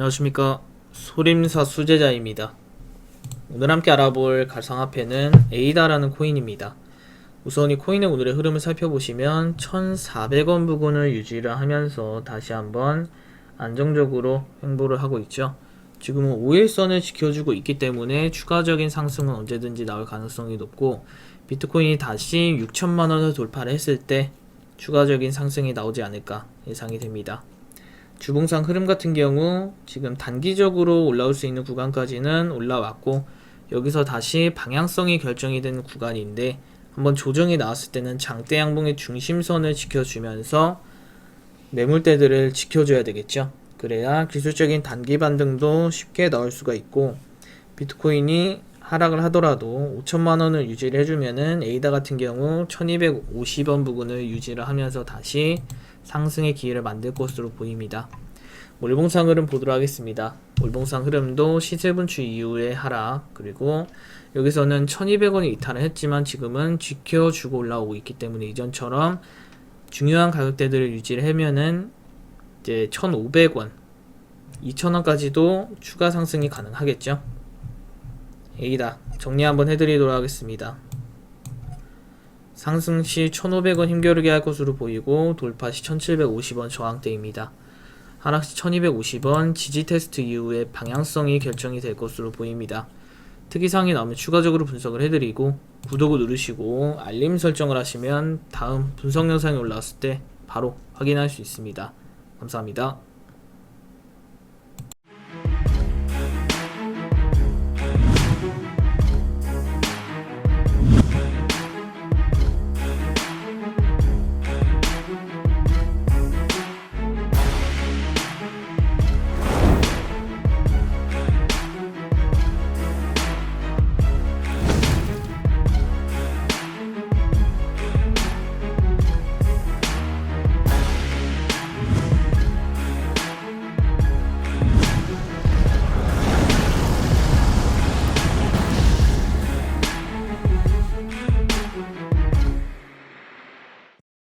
안녕하십니까. 소림사 수제자입니다. 오늘 함께 알아볼 가상화폐는 에이다라는 코인입니다. 우선 이 코인의 오늘의 흐름을 살펴보시면 1400원 부근을 유지를 하면서 다시 한번 안정적으로 횡보를 하고 있죠. 지금은 5일선을 지켜주고 있기 때문에 추가적인 상승은 언제든지 나올 가능성이 높고 비트코인이 다시 6천만원을 돌파를 했을 때 추가적인 상승이 나오지 않을까 예상이 됩니다 주봉상 흐름 같은 경우 지금 단기적으로 올라올 수 있는 구간까지는 올라왔고 여기서 다시 방향성이 결정이 되는 구간인데 한번 조정이 나왔을 때는 장대 양봉의 중심선을 지켜주면서 매물대들을 지켜줘야 되겠죠. 그래야 기술적인 단기 반등도 쉽게 나올 수가 있고 비트코인이 하락을 하더라도 5천만 원을 유지를 해주면은 에이다 같은 경우 1250원 부근을 유지를 하면서 다시 상승의 기회를 만들 것으로 보입니다. 월봉상 흐름 보도록 하겠습니다. 월봉상 흐름도 시세 분출 이후의 하락 그리고 여기서는 1200원이 이탈을 했지만 지금은 지켜주고 올라오고 있기 때문에 이전처럼 중요한 가격대들을 유지를 하면은 이제 1500원 2000원까지도 추가 상승이 가능하겠죠. A다 정리 한번 해드리도록 하겠습니다. 상승 시 1,500원 힘겨루게 할 것으로 보이고 돌파 시 1,750원 저항대입니다. 하락 시 1,250원 지지 테스트 이후에 방향성이 결정이 될 것으로 보입니다. 특이사항이 나오면 추가적으로 분석을 해드리고 구독을 누르시고 알림 설정을 하시면 다음 분석 영상이 올라왔을 때 바로 확인할 수 있습니다. 감사합니다.